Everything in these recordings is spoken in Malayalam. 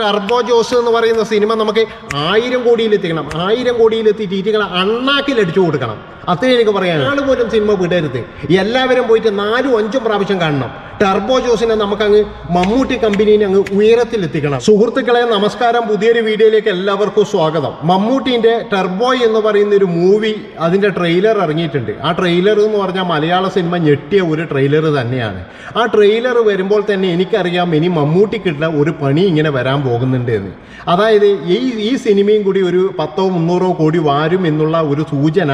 ടർബോ ജോസ് എന്ന് പറയുന്ന സിനിമ നമുക്ക് ആയിരം കോടിയിലെത്തിക്കണം. ആയിരം കോടിയിലെത്തിയിട്ട് അണ്ണാക്കിൽ അടിച്ചു കൊടുക്കണം. അത്രയും എനിക്ക് പറയാൻ ആൾ പോലും സിനിമ വിടരുത്. എല്ലാവരും പോയിട്ട് നാലും അഞ്ചും പ്രാവശ്യം കാണണം. ടർബോ ജോസിനെ നമുക്കങ്ങ് മമ്മൂട്ടി കമ്പനീനെ അങ്ങ് ഉയരത്തിലെത്തിക്കണം. സുഹൃത്തുക്കളെ നമസ്കാരം. പുതിയൊരു വീഡിയോയിലേക്ക് എല്ലാവർക്കും സ്വാഗതം. മമ്മൂട്ടിന്റെ ടർബോ എന്ന് പറയുന്ന ഒരു മൂവി അതിന്റെ ട്രെയിലർ ഇറങ്ങിയിട്ടുണ്ട്. ആ ട്രെയിലർ എന്ന് പറഞ്ഞാൽ മലയാള സിനിമ ഞെട്ടിയ ഒരു ട്രെയിലർ തന്നെയാണ്. ആ ട്രെയിലർ വരുമ്പോൾ തന്നെ എനിക്കറിയാം ഇനി മമ്മൂട്ടിക്കുള്ള ഒരു പണി ഇങ്ങനെ വരാൻ പോകുന്നുണ്ട് എന്ന്. അതായത് ഈ ഈ സിനിമയും കൂടി ഒരു പത്തോ മുന്നൂറോ കോടി വാരും എന്നുള്ള ഒരു സൂചന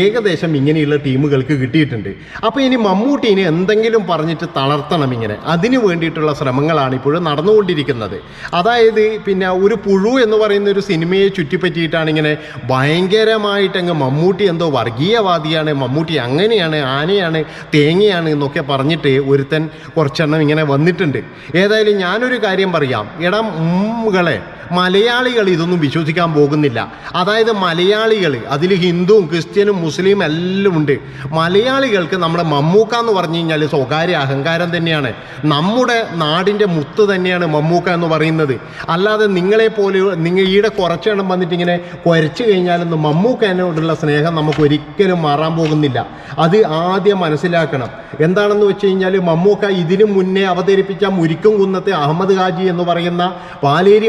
ഏകദേശം ഇങ്ങനെയുള്ള ടീമുകൾക്ക് കിട്ടിയിട്ടുണ്ട്. അപ്പോൾ ഇനി മമ്മൂട്ടിനെ എന്തെങ്കിലും പറഞ്ഞിട്ട് തളർത്തണം ഇങ്ങനെ. അതിനു വേണ്ടിയിട്ടുള്ള ശ്രമങ്ങളാണ് ഇപ്പോഴും നടന്നുകൊണ്ടിരിക്കുന്നത്. അതായത് പിന്നെ ഒരു പുഴു എന്ന് പറയുന്ന ഒരു സിനിമയെ ചുറ്റിപ്പറ്റിയിട്ടാണ് ഇങ്ങനെ ഭയങ്കരമായിട്ടങ്ങ് മമ്മൂട്ടി എന്തോ വർഗീയവാദിയാണ് മമ്മൂട്ടി അങ്ങനെയാണ് ആനയാണ് തേങ്ങയാണ് എന്നൊക്കെ പറഞ്ഞിട്ട് ഒരുത്തൻ കുറച്ചെണ്ണം ഇങ്ങനെ വന്നിട്ടുണ്ട്. ഏതായാലും ഞാനൊരു കാര്യം പറയാം. എടാ ഉമ്മുകളെ മലയാളികൾ ഇതൊന്നും വിശ്വസിക്കാൻ പോകുന്നില്ല. അതായത് മലയാളികൾ അതിൽ ഹിന്ദുവും ക്രിസ്ത്യനും മുസ്ലിം എല്ലാം ഉണ്ട്. മലയാളികൾക്ക് നമ്മുടെ മമ്മൂക്ക എന്ന് പറഞ്ഞു കഴിഞ്ഞാൽ സ്വകാര്യ അഹങ്കാരം തന്നെയാണ്. നമ്മുടെ നാടിന്റെ മുത്ത് തന്നെയാണ് മമ്മൂക്ക എന്ന് പറയുന്നത്. അല്ലാതെ നിങ്ങളെ പോലെ നിങ്ങൾ ഈടെ കുറച്ചെണ്ണം വന്നിട്ട് ഇങ്ങനെ കുരച്ചു കഴിഞ്ഞാലൊന്നും മമ്മൂക്കനോടുള്ള സ്നേഹം നമുക്ക് ഒരിക്കലും മാറാൻ പോകുന്നില്ല. അത് ആദ്യം മനസ്സിലാക്കണം. എന്താണെന്ന് വെച്ച് കഴിഞ്ഞാൽ മമ്മൂക്ക ഇതിനു മുന്നേ അവതരിപ്പിച്ച മുരിക്കും കുന്നത്തെ അഹമ്മദ് ഹാജി എന്ന് പറയുന്ന പാലേരി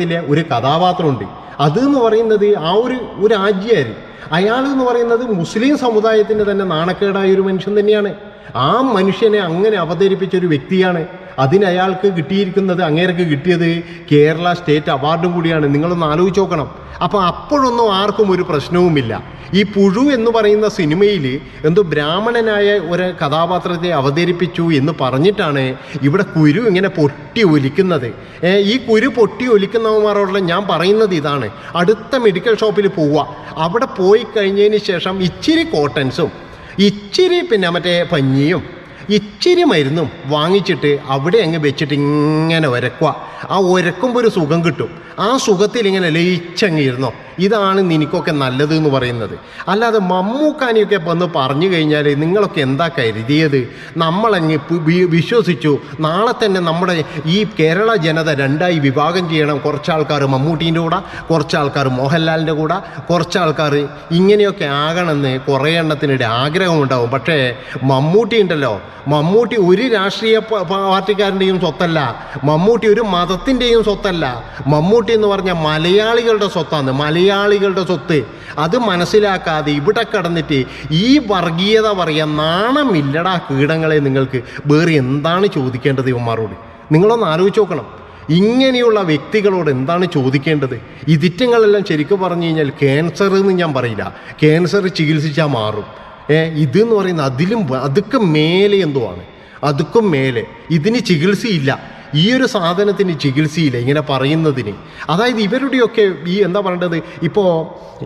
മാണിക്യത്തിലെ ഒരു കഥാപാത്രമുണ്ട്. അത് എന്ന് പറയുന്നത് ആ ഒരു ഒരു ആജ്യാര് അയാൾ എന്ന് പറയുന്നത് മുസ്ലിം സമുദായത്തിന്റെ തന്നെ നാണക്കേടായ ഒരു മനുഷ്യൻ തന്നെയാണ്. ആ മനുഷ്യനെ അങ്ങനെ അവതരിപ്പിച്ച ഒരു വ്യക്തിയാണ്. അതിന് അയാൾക്ക് കിട്ടിയിരിക്കുന്നത് അങ്ങേർക്ക് കിട്ടിയത് കേരള സ്റ്റേറ്റ് അവാർഡും കൂടിയാണ്. നിങ്ങളൊന്ന് ആലോചിച്ച് നോക്കണം. അപ്പോൾ അപ്പോഴൊന്നും ആർക്കും ഒരു പ്രശ്നവുമില്ല. ഈ പുഴു എന്ന് പറയുന്ന സിനിമയിൽ എന്തോ ബ്രാഹ്മണനായ ഒരു കഥാപാത്രത്തെ അവതരിപ്പിച്ചു എന്ന് പറഞ്ഞിട്ടാണ് ഇവിടെ കുരു ഇങ്ങനെ പൊട്ടി ഒലിക്കുന്നത്. ഈ കുരു പൊട്ടി ഒലിക്കുന്നവന്മാരോടുള്ള ഞാൻ പറയുന്നത് ഇതാണ്. അടുത്ത മെഡിക്കൽ ഷോപ്പിൽ പോവുക. അവിടെ പോയി കഴിഞ്ഞതിന് ശേഷം ഇച്ചിരി കോട്ടൻസും ഇച്ചിരി പിന്നെ മറ്റേ പഞ്ഞിയും ഇച്ചിരി മരുന്നും വാങ്ങിച്ചിട്ട് അവിടെ അങ്ങ് വെച്ചിട്ട് ഇങ്ങനെ ഉരക്കുക. ആ ഉരക്കുമ്പോൾ ഒരു സുഖം കിട്ടും. ആ സുഖത്തിൽ ഇങ്ങനെ ലയിച്ചങ്ങ് ഇരുന്നോ. ഇതാണ് നിനക്കൊക്കെ നല്ലത് എന്ന് പറയുന്നത്. അല്ലാതെ മമ്മൂക്കാനിയൊക്കെ വന്ന് പറഞ്ഞു കഴിഞ്ഞാൽ നിങ്ങളൊക്കെ എന്താ കരുതിയത്? നമ്മളങ്ങ് വിശ്വസിച്ചു. നാളെ തന്നെ നമ്മുടെ ഈ കേരള ജനത രണ്ടായി വിഭാഗം ചെയ്യണം. കുറച്ച് ആൾക്കാർ മമ്മൂട്ടീന്റെ കൂടെ കുറച്ച് ആൾക്കാർ മോഹൻലാലിന്റെ കൂടെ കുറച്ച് ആൾക്കാർ ഇങ്ങനെയൊക്കെ ആകണമെന്ന് കുറേ എണ്ണത്തിനിടെ ആഗ്രഹമുണ്ടാവും. പക്ഷേ മമ്മൂട്ടി ഉണ്ടല്ലോ. മമ്മൂട്ടി ഒരു രാഷ്ട്രീയ പാർട്ടിക്കാരന്റെയും സ്വത്തല്ല. മമ്മൂട്ടി ഒരു മതത്തിന്റെയും സ്വത്തല്ല. മമ്മൂട്ടി എന്ന് പറഞ്ഞാൽ മലയാളികളുടെ സ്വത്താണ്. മലയാളികളുടെ സ്വത്ത്. അത് മനസ്സിലാക്കാതെ ഇവിടെ കടന്നിട്ട് ഈ വർഗീയത പറയാൻ നാണമില്ലടാ കീടങ്ങളെ നിങ്ങൾക്ക്. വേറെ എന്താണ് ചോദിക്കേണ്ടത് ഇവന്മാരോട്? നിങ്ങളൊന്ന് ആലോചിച്ച് നോക്കണം. ഇങ്ങനെയുള്ള വ്യക്തികളോട് എന്താണ് ചോദിക്കേണ്ടത്? ഇതിറ്റങ്ങളെല്ലാം ശരിക്കും പറഞ്ഞു കഴിഞ്ഞാൽ ക്യാൻസർ എന്ന് ഞാൻ പറയില്ല. ക്യാൻസർ ചികിത്സിച്ചാൽ മാറും. ഏ ഇതെന്ന് പറയുന്നത് അതിലും അതൊക്കെ മേലെ എന്തോ ആണ്. അതൊക്കെ മേലെ. ഇതിന് ചികിത്സയില്ല. ഈ ഒരു സാധനത്തിന് ചികിത്സയില്ല ഇങ്ങനെ പറയുന്നതിന്. അതായത് ഇവരുടെയൊക്കെ ഈ എന്താ പറയേണ്ടത്? ഇപ്പോൾ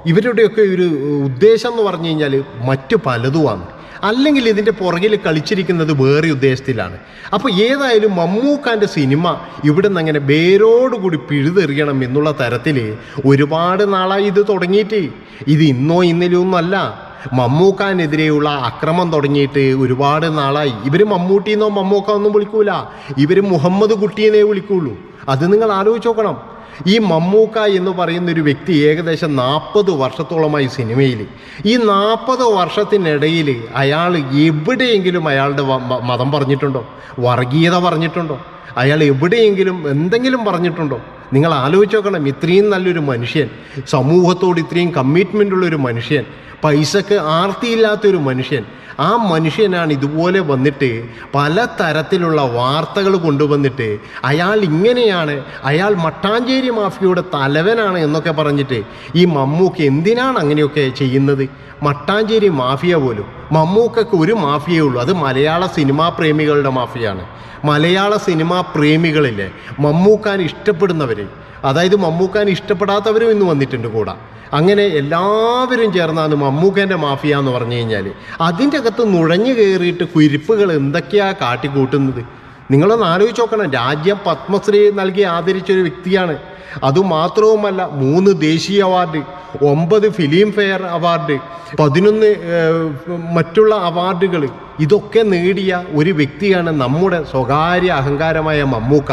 ഇവരുടെയൊക്കെ ഒരു ഉദ്ദേശം എന്ന് പറഞ്ഞു കഴിഞ്ഞാൽ മറ്റു പലതുമാണ്. അല്ലെങ്കിൽ ഇതിന്റെ പുറകിൽ കളിച്ചിരിക്കുന്നത് വേറെ ഉദ്ദേശത്തിലാണ്. അപ്പോൾ ഏതായാലും മമ്മൂക്കാന്റെ സിനിമ ഇവിടെ നിന്ന് അങ്ങനെ വേരോടുകൂടി പിഴുതെറിയണം എന്നുള്ള തരത്തിൽ ഒരുപാട് നാളായി ഇത് തുടങ്ങിയിട്ട്. ഇത് ഇന്നോ ഇന്നലെയോ ഒന്നല്ല മമ്മൂക്കാനെതിരെയുള്ള അക്രമം തുടങ്ങിയിട്ട് ഒരുപാട് നാളായി. ഇവർ മമ്മൂട്ടിന്നോ മമ്മൂക്ക ഒന്നും വിളിക്കൂല. ഇവർ മുഹമ്മദ് കുട്ടിയെന്നേ വിളിക്കുള്ളൂ. അത് നിങ്ങൾ ആലോചിച്ച് നോക്കണം. ഈ മമ്മൂക്ക എന്ന് പറയുന്ന ഒരു വ്യക്തി ഏകദേശം നാൽപ്പത് വർഷത്തോളമായി സിനിമയിൽ ഈ നാൽപ്പത് വർഷത്തിനിടയിൽ അയാൾ എവിടെയെങ്കിലും അയാളുടെ മതം പറഞ്ഞിട്ടുണ്ടോ? വർഗീയത പറഞ്ഞിട്ടുണ്ടോ? അയാൾ എവിടെയെങ്കിലും എന്തെങ്കിലും പറഞ്ഞിട്ടുണ്ടോ? നിങ്ങൾ ആലോചിച്ച് നോക്കണം. ഇത്രയും നല്ലൊരു മനുഷ്യൻ സമൂഹത്തോട് ഇത്രയും കമ്മിറ്റ്മെന്റ് ഉള്ളൊരു മനുഷ്യൻ പൈസക്ക് ആർത്തിയില്ലാത്തൊരു മനുഷ്യൻ. ആ മനുഷ്യനാണ് ഇതുപോലെ വന്നിട്ട് പല തരത്തിലുള്ള വാർത്തകൾ കൊണ്ടുവന്നിട്ട് അയാൾ ഇങ്ങനെയാണ് അയാൾ മട്ടാഞ്ചേരി മാഫിയയുടെ തലവനാണ് എന്നൊക്കെ പറഞ്ഞിട്ട് ഈ മമ്മൂക്ക് എന്തിനാണ് അങ്ങനെയൊക്കെ ചെയ്യുന്നത്? മട്ടാഞ്ചേരി മാഫിയ പോലും. മമ്മൂക്കൊക്കെ ഒരു മാഫിയേ ഉള്ളൂ. അത് മലയാള സിനിമാ പ്രേമികളുടെ മാഫിയാണ്. മലയാള സിനിമാ പ്രേമികളിലെ മമ്മൂക്കാൻ ഇഷ്ടപ്പെടുന്നവർ അതായത് മമ്മൂക്കാൻ ഇഷ്ടപ്പെടാത്തവരും ഇന്ന് വന്നിട്ടുണ്ട് കൂടെ. അങ്ങനെ എല്ലാവരും ചേർന്നാണ് മമ്മൂക്കേന്റെ മാഫിയ എന്ന് പറഞ്ഞു കഴിഞ്ഞാൽ അതിന്റെ അകത്ത് നുഴഞ്ഞു കയറിയിട്ട് കുരിപ്പുകൾ എന്തൊക്കെയാണ് കാട്ടിക്കൂട്ടുന്നത്? നിങ്ങളൊന്ന് ആലോചിച്ച് നോക്കണം. രാജ്യം പത്മശ്രീ നൽകി ആദരിച്ചൊരു വ്യക്തിയാണ്. അതുമാത്രവുമല്ല മൂന്ന് ദേശീയ അവാർഡ് ഒമ്പത് ഫിലിം ഫെയർ അവാർഡ് പതിനൊന്ന് മറ്റുള്ള അവാർഡുകൾ ഇതൊക്കെ നേടിയ ഒരു വ്യക്തിയാണ് നമ്മുടെ സ്വകാര്യ അഹങ്കാരമായ മമ്മൂക്ക.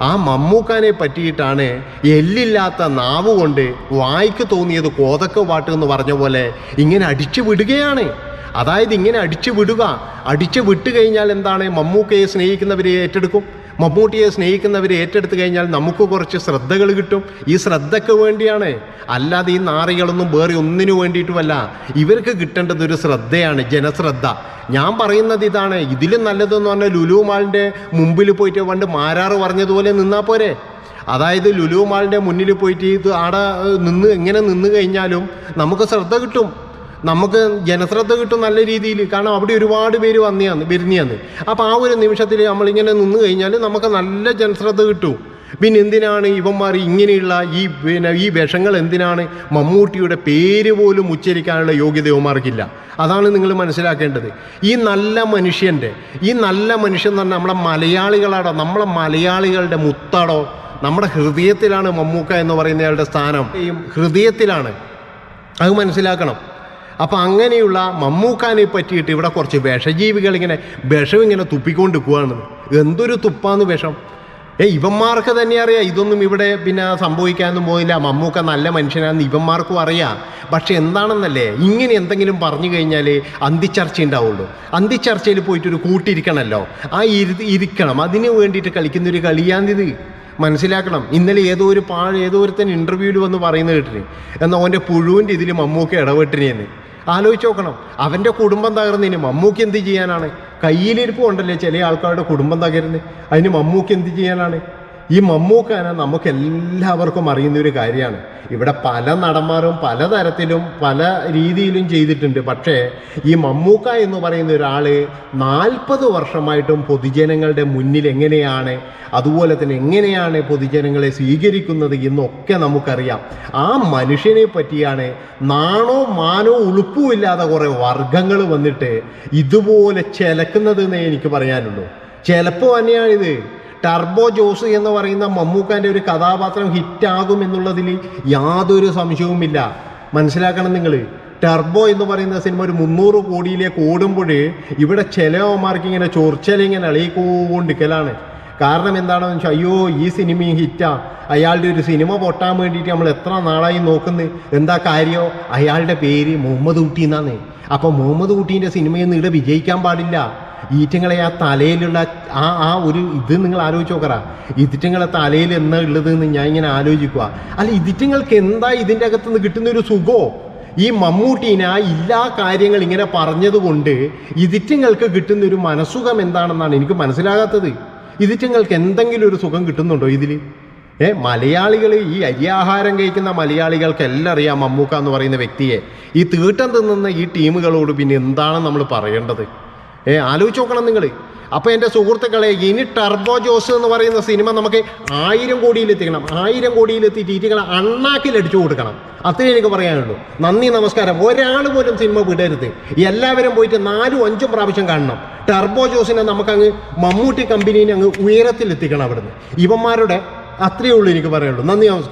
ആ മമ്മൂക്കാനെ പറ്റിയിട്ടാണ് എല്ലില്ലാത്ത നാവ് കൊണ്ട് വായിക്ക് തോന്നിയത് കോതക്ക പാട്ട് എന്ന് പറഞ്ഞ പോലെ ഇങ്ങനെ അടിച്ചു വിടുകയാണ്. അതായത് ഇങ്ങനെ അടിച്ചു വിടുക. അടിച്ചു വിട്ട് കഴിഞ്ഞാൽ എന്താണ് മമ്മൂക്കയെ സ്നേഹിക്കുന്നവരെ ഏറ്റെടുക്കും? മമ്മൂട്ടിയെ സ്നേഹിക്കുന്നവർ ഏറ്റെടുത്തു കഴിഞ്ഞാൽ നമുക്ക് കുറച്ച് ശ്രദ്ധകൾ കിട്ടും. ഈ ശ്രദ്ധയ്ക്ക് വേണ്ടിയാണ്. അല്ലാതെ ഈ നാറികളൊന്നും വേറെ ഒന്നിനു വേണ്ടിയിട്ടുമല്ല. ഇവർക്ക് കിട്ടേണ്ടത് ഒരു ശ്രദ്ധയാണ് ജനശ്രദ്ധ. ഞാൻ പറയുന്നത് ഇതാണ്. ഇതിലും നല്ലതെന്ന് പറഞ്ഞാൽ ലുലു മാളിന്റെ മുമ്പിൽ പോയിട്ട് പണ്ട് മാരാറ് പറഞ്ഞതുപോലെ നിന്നാൽ പോരെ. അതായത് ലുലു മാളിന്റെ മുന്നിൽ പോയിട്ട് ഇത് ആടെ നിന്ന് എങ്ങനെ നിന്ന് കഴിഞ്ഞാലും നമുക്ക് ശ്രദ്ധ കിട്ടും. നമുക്ക് ജനശ്രദ്ധ കിട്ടും നല്ല രീതിയിൽ. കാരണം അവിടെ ഒരുപാട് പേര് വന്നിയാന്ന് വരുന്നിയാന്ന് അപ്പോൾ ആ ഒരു നിമിഷത്തിൽ നമ്മളിങ്ങനെ നിന്ന് കഴിഞ്ഞാൽ നമുക്ക് നല്ല ജനശ്രദ്ധ കിട്ടും. പിന്നെ എന്തിനാണ് ഇവന്മാർ ഇങ്ങനെയുള്ള ഈ പിന്നെ ഈ വിഷങ്ങൾ എന്തിനാണ് മമ്മൂട്ടിയുടെ പേര് പോലും ഉച്ചരിക്കാനുള്ള യോഗ്യത ഇവന്മാർക്കില്ല. അതാണ് നിങ്ങൾ മനസ്സിലാക്കേണ്ടത്. ഈ നല്ല മനുഷ്യന്റെ ഈ നല്ല മനുഷ്യൻ തന്നെ നമ്മളെ മലയാളികളാടോ നമ്മളെ മലയാളികളുടെ മുത്താടോ നമ്മുടെ ഹൃദയത്തിലാണ് മമ്മൂക്ക എന്ന് പറയുന്നയാളുടെ സ്ഥാനം. ഹൃദയത്തിലാണ്. അത് മനസ്സിലാക്കണം. അപ്പം അങ്ങനെയുള്ള മമ്മൂക്കാനെ പറ്റിയിട്ട് ഇവിടെ കുറച്ച് വിഷജീവികൾ ഇങ്ങനെ വിഷം ഇങ്ങനെ തുപ്പിക്കൊണ്ട് പോവാണ്. എന്തൊരു തുപ്പാന്ന് വിഷം. ഏ ഇവന്മാർക്ക് തന്നെ അറിയാം ഇതൊന്നും ഇവിടെ പിന്നെ സംഭവിക്കാനൊന്നും പോയില്ല. മമ്മൂക്ക നല്ല മനുഷ്യനാണെന്ന് ഇവന്മാർക്കും അറിയാം. പക്ഷെ എന്താണെന്നല്ലേ ഇങ്ങനെ എന്തെങ്കിലും പറഞ്ഞു കഴിഞ്ഞാൽ അന്തിച്ചർച്ച ഉണ്ടാവുള്ളൂ. അന്തിച്ചർച്ചയിൽ പോയിട്ടൊരു കൂട്ടിരിക്കണമല്ലോ ആ ഇരു ഇരിക്കണം. അതിന് വേണ്ടിയിട്ട് കളിക്കുന്നൊരു കളിയാന്തിത് മനസ്സിലാക്കണം. ഇന്നലെ ഏതോ ഒരു പാ ഏതോ ഒരുത്തൻ ഇന്റർവ്യൂവിൽ വന്ന് പറയുന്നത് കേട്ടിന്. എന്നാൽ അവന്റെ പുഴുവിന്റെ ഇതിൽ മമ്മൂക്ക ഇടപെട്ടിനെന്ന്. ആലോചിച്ച് നോക്കണം. അവന്റെ കുടുംബം തകർന്നതിന് മമ്മൂക്ക് എന്ത് ചെയ്യാനാണ്? കയ്യിലിരിപ്പ് കൊണ്ടല്ലേ ചില ആൾക്കാരുടെ കുടുംബം തകരുന്നത് അതിന് മമ്മൂക്ക് എന്ത് ചെയ്യാനാണ്? ഈ മമ്മൂക്കാന നമുക്ക് എല്ലാവർക്കും അറിയുന്ന ഒരു കാര്യമാണ്. ഇവിടെ പല നടന്മാരും പലതരത്തിലും പല രീതിയിലും ചെയ്തിട്ടുണ്ട്. പക്ഷേ ഈ മമ്മൂക്ക എന്ന് പറയുന്ന ഒരാൾ നാൽപ്പത് വർഷമായിട്ടും പൊതുജനങ്ങളുടെ മുന്നിൽ എങ്ങനെയാണ് അതുപോലെ തന്നെ എങ്ങനെയാണ് പൊതുജനങ്ങളെ സ്വീകരിക്കുന്നത് എന്നൊക്കെ നമുക്കറിയാം. ആ മനുഷ്യനെ പറ്റിയാണ് നാണോ മാനോ ഉളുപ്പും ഇല്ലാതെ കുറേ വർഗങ്ങൾ വന്നിട്ട് ഇതുപോലെ ചിലക്കുന്നത് എന്നേ എനിക്ക് പറയാനുള്ളൂ. ചിലപ്പോൾ തന്നെയാണിത്. ടർബോ ജോസ് എന്ന് പറയുന്ന മമ്മൂക്കാന്റെ ഒരു കഥാപാത്രം ഹിറ്റാകും എന്നുള്ളതിൽ യാതൊരു സംശയവുമില്ല. മനസ്സിലാക്കണം നിങ്ങൾ ടർബോ എന്ന് പറയുന്ന സിനിമ ഒരു മുന്നൂറ് കോടിയിലേക്ക് ഓടുമ്പോൾ ഇവിടെ ചിലവന്മാർക്ക് ഇങ്ങനെ ചൊറിച്ചലിങ്ങനെ അളിയിക്കൊണ്ടിരിക്കലാണ് കാരണം എന്താണെന്ന് വെച്ചാൽ അയ്യോ ഈ സിനിമയും ഹിറ്റാ. അയാളുടെ ഒരു സിനിമ പൊട്ടാൻ വേണ്ടിയിട്ട് നമ്മൾ എത്ര നാളായി നോക്കുന്നത് എന്താ കാര്യമോ അയാളുടെ പേര് മുഹമ്മദ് കുട്ടി എന്നാണ്. അപ്പോൾ മുഹമ്മദ് കുട്ടീന്റെ സിനിമയൊന്നും ഇവിടെ വിജയിക്കാൻ പാടില്ല. ഈറ്റങ്ങളെ ആ തലയിലുള്ള ആ ആ ഒരു ഇത് നിങ്ങൾ ആലോചിച്ച് നോക്കറ. ഇതിറ്റങ്ങളെ തലയിൽ എന്നാ ഉള്ളത് എന്ന് ഞാൻ ഇങ്ങനെ ആലോചിക്കുക അല്ല ഇതിറ്റങ്ങൾക്ക് എന്താ ഇതിന്റെ അകത്തുനിന്ന് കിട്ടുന്ന ഒരു സുഖോ? ഈ മമ്മൂട്ടീനെ ആ ഇല്ലാ കാര്യങ്ങൾ ഇങ്ങനെ പറഞ്ഞതുകൊണ്ട് ഇതിറ്റങ്ങൾക്ക് കിട്ടുന്ന ഒരു മനസ്സുഖം എന്താണെന്നാണ് എനിക്ക് മനസ്സിലാകാത്തത്. ഇതിറ്റങ്ങൾക്ക് എന്തെങ്കിലും ഒരു സുഖം കിട്ടുന്നുണ്ടോ ഇതിൽ ഏ മലയാളികൾ ഈ അരിയാഹാരം കഴിക്കുന്ന മലയാളികൾക്ക് എല്ലാം അറിയാം മമ്മൂക്ക എന്ന് പറയുന്ന വ്യക്തിയെ. ഈ തീട്ടം തിന്നുന്ന ഈ ടീമുകളോട് പിന്നെ എന്താണ് നമ്മൾ പറയേണ്ടത്? ഏ ആലോചിച്ച് നോക്കണം നിങ്ങൾ അപ്പോൾ എന്റെ സുഹൃത്തുക്കളെ ഇനി ടർബോ ജോസ് എന്ന് പറയുന്ന സിനിമ നമുക്ക് ആയിരം കോടിയിലെത്തിക്കണം ആയിരം കോടിയിലെത്തിയിട്ട് ഇറ്റികളെ അണ്ണാക്കിലടിച്ചു കൊടുക്കണം. അത്രേ എനിക്ക് പറയാനുള്ളൂ. നന്ദി നമസ്കാരം. ഒരാൾ പോലും സിനിമ വിടരുത്. എല്ലാവരും പോയിട്ട് നാലും അഞ്ചും പ്രാവശ്യം കാണണം. ടർബോ ജോസിനെ നമുക്കങ്ങ് മമ്മൂട്ടി കമ്പനീനെ അങ്ങ് ഉയരത്തിലെത്തിക്കണം അവിടുന്ന്. ഇവന്മാരുടെ അത്രയേ ഉള്ളൂ എനിക്ക് പറയാനുള്ളൂ. നന്ദി നമസ്കാരം.